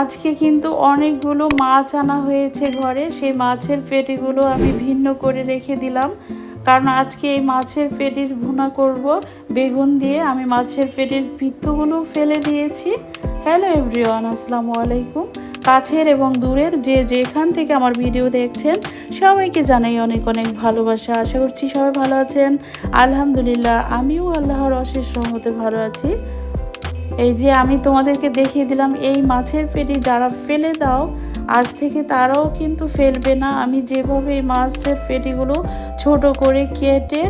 আজকে কিন্তু অনেকগুলো মাছ আনা হয়েছে ঘরে। সেই মাছের পেটিগুলো আমি ভিন্ন করে রেখে দিলাম। কারণ আজকে এই মাছের পেটির ভুনা করব। বেগুন দিয়ে আমি মাছের পেটির পিত্তগুলো ফেলে দিয়েছি। হ্যালো এভরিওয়ান, আসসালামু আলাইকুম। কাছের এবং দূরের যে যেখান থেকে আমার ভিডিও দেখছেন, সবাইকে জানাই অনেক অনেক ভালোবাসা। আশা করছি সবাই ভালো আছেন। আলহামদুলিল্লাহ, আমিও আল্লাহর অশেষ রহমতে ভালো আছি। এই যে আমি তোমাদেরকে দেখিয়ে দিলাম, এই মাছের পেটি যারা ফেলে দাও, আজ থেকে তারাও কিন্তু ফেলবে না। আমি যেভাবে এই মাছের পেটিগুলো ছোট করে কেটে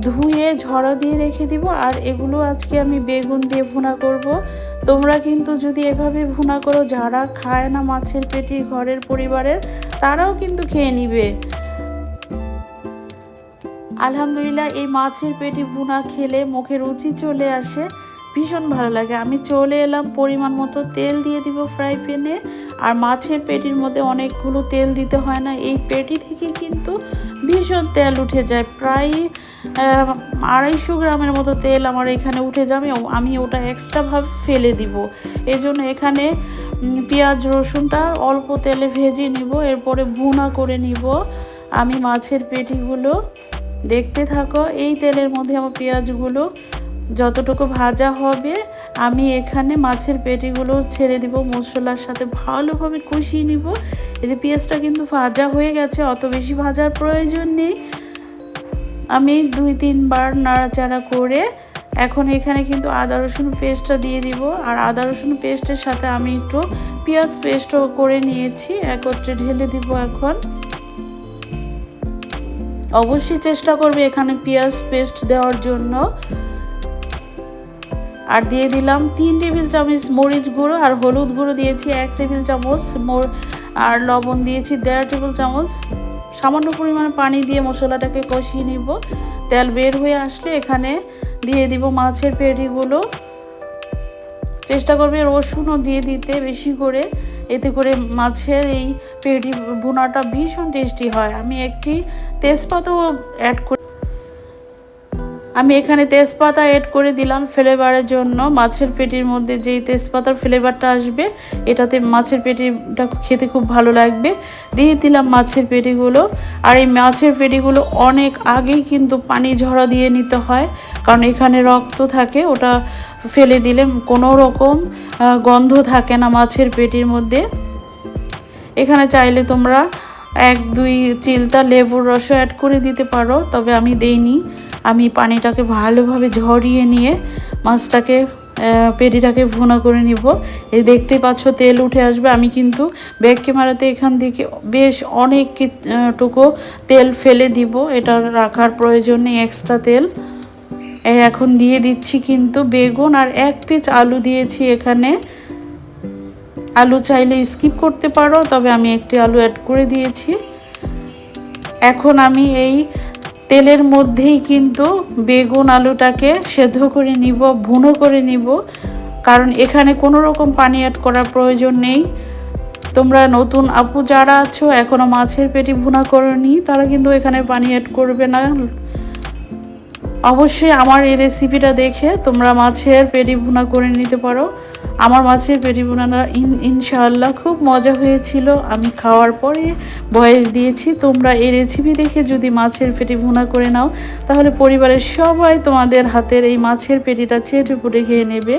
ধুয়ে ঝরা দিয়ে রেখে দিব, আর এগুলো আজকে আমি বেগুন দিয়ে ভুনা করব। তোমরা কিন্তু যদি এভাবে ভুনা করো, যারা খায় না মাছের পেটি ঘরের পরিবারের, তারাও কিন্তু খেয়ে নিবে। আলহামদুলিল্লাহ, এই মাছের পেটি ভুনা খেলে মুখে রুচি চলে আসে। ভীষণ ভালো লাগে। আমি চলে এলাম পরিমাণ মতো তেল দিয়ে দিব ফ্রাই প্যানে আর মাছের পেটির মধ্যে অনেকগুলো তেল দিতে হয় না। এই পেটি থেকে কিন্তু ভীষণ তেল উঠে যায়। প্রায় আড়াইশো গ্রামের মতো তেল আমার এখানে উঠে যাবে আমি ওটা এক্সট্রাভাবে ফেলে দিব। এই জন্য এখানে পেঁয়াজ, রসুনটা অল্প তেলে ভেজে নিব। এরপরে ভুনা করে নিব। আমি মাছের পেটিগুলো দেখতে থাকো। এই তেলের মধ্যে আমার পেঁয়াজগুলো যতটুকু ভাজা হবে, আমি এখানে মাছের পেটিগুলো ছেড়ে দিব মশলার সাথে ভালোভাবে কষিয়ে নিব। এই যে পেঁয়াজটা কিন্তু ভাজা হয়ে গেছে, অত বেশি ভাজার প্রয়োজন নেই। আমি দুই, তিনবার নাড়াচাড়া করে এখন এখানে কিন্তু আদা, রসুন পেস্টটা দিয়ে দিব। আর আদা, রসুন পেস্টের সাথে আমি একটু পেঁয়াজ পেস্টও করে নিয়েছি, একত্রে ঢেলে দিব এখন। অবশ্যই চেষ্টা করবে এখানে পেঁয়াজ পেস্ট দেওয়ার জন্য। আর দিয়ে দিলাম তিন টেবিল চামচ মরিচ গুঁড়ো আর হলুদ গুঁড়ো দিয়েছি এক টেবিল চামচ আর লবণ দিয়েছি দেড় টেবিল চামচ। সামান্য পরিমাণে পানি দিয়ে মশলাটাকে কষিয়ে নিব। তেল বের হয়ে আসলে এখানে দিয়ে দিব মাছের পেটিগুলো। চেষ্টা করবে রসুনও দিয়ে দিতে বেশি করে। এতে করে মাছের এই পেটি ভুনাটা ভীষণ টেস্টি হয়। আমি একটি তেজপাতাও অ্যাড করি। আমি এখানে তেজপাতা এড করে দিলাম ফ্লেভারের জন্য। মাছের পেটির মধ্যে যেই তেজপাতার ফ্লেভারটা আসবে, এটাতে মাছের পেটিটা খেতে খুব ভালো লাগবে। দিয়ে দিলাম মাছের পেটিগুলো। আর এই মাছের পেটিগুলো অনেক আগেই কিন্তু পানি ঝরা দিয়ে নিতে হয়, কারণ এখানে রক্ত থাকে, ওটা ফেলে দিলে কোনো রকম গন্ধ থাকে না মাছের পেটির মধ্যে। এখানে চাইলে তোমরা এক, দুই চিলতা লেবুর রসও অ্যাড করে দিতে পারো, তবে আমি দেইনি। আমি পানিটাকে ভালোভাবে ঝরিয়ে নিয়ে মাছটাকে পেটিটাকে ভুনা করে নিব। এই দেখতে পাচ্ছ, তেল উঠে আসবে। আমি কিন্তু ব্যাক ক্যামেরাতে এখান থেকে বেশ অনেক টুকু তেল ফেলে দিব। এটা রাখার প্রয়োজন নেই এক্সট্রা তেল। এখন দিয়ে দিচ্ছি কিন্তু বেগুন আর এক পিস আলু দিয়েছি এখানে। আলু চাইলে স্কিপ করতে পারো, তবে আমি একটি আলু অ্যাড করে দিয়েছি। এখন আমি এই তেলের মধ্যেই কিন্তু বেগুন আলুটাকে সেদ্ধ করে নিব, ভুনো করে নিব। কারণ এখানে কোনো রকম পানি অ্যাড করার প্রয়োজন নেই। তোমরা নতুন আপু যারা আছো এখনও মাছের পেটি ভুনা করনি, তারা কিন্তু এখানে পানি অ্যাড করবে না। অবশ্যই আমার এই রেসিপিটা দেখে তোমরা মাছের পেটি ভুনা করে নিতে পারো। আমার মাছের পেটি বোনানা, ইন, ইনশাআল্লাহ খুব মজা হয়েছিল। আমি খাওয়ার পরে বয়স দিয়েছি, তোমরা এই রেসিপি দেখে যদি মাছের পেটি ভুনা করে নাও, তাহলে পরিবারের সবাই তোমাদের হাতের এই মাছের পেটিটা চেটে পুটে খেয়ে নেবে।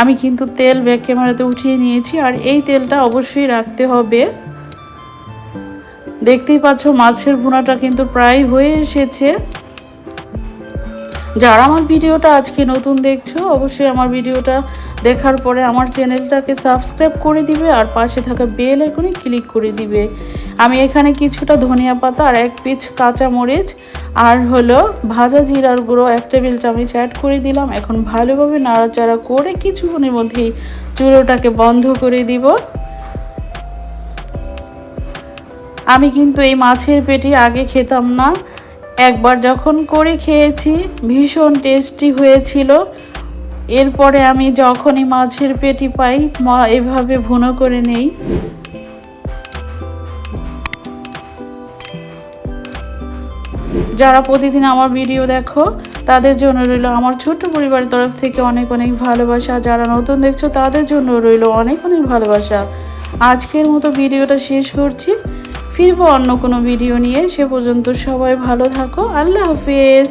আমি কিন্তু তেল ব্যাক ক্যামেরাতে উঠিয়ে নিয়েছি, আর এই তেলটা অবশ্যই রাখতে হবে। দেখতেই পাচ্ছ মাছের ভুনাটা কিন্তু প্রায় হয়ে এসেছে। যারা আমার ভিডিওটা আজকে নতুন দেখছ, অবশ্যই আমার ভিডিওটা দেখার পরে আমার চ্যানেলটাকে সাবস্ক্রাইব করে দিবে আর পাশে থাকা বেল এখনই ক্লিক করে দিবে। আমি এখানে কিছুটা ধনিয়া পাতা আর এক পিচ কাঁচা মরিচ আর হলো ভাজা জিরার গুঁড়ো, এক টেবিল চামচ অ্যাড করে দিলাম। এখন ভালোভাবে নাড়াচাড়া করে কিছুক্ষণের মধ্যেই চুলোটাকে বন্ধ করে দিব। আমি কিন্তু এই মাছের পেটি আগে খেতাম না। একবার যখন করে খেয়েছি, ভীষণ টেস্টি হয়েছিল। এরপরে আমি যখনই মাছের পেটি পাই, মা এভাবে ভুনো করে নেই। যারা প্রতিদিন আমার ভিডিও দেখো, তাদের জন্য রইল আমার ছোট্ট পরিবারের তরফ থেকে অনেক অনেক ভালোবাসা। যারা নতুন দেখছ, তাদের জন্য রইল অনেক অনেক ভালোবাসা। আজকের মতো ভিডিওটা শেষ করছি। ফিরবো অন্য কোনো ভিডিও নিয়ে। সে পর্যন্ত সবাই ভালো থাকো। আল্লাহ হাফিজ।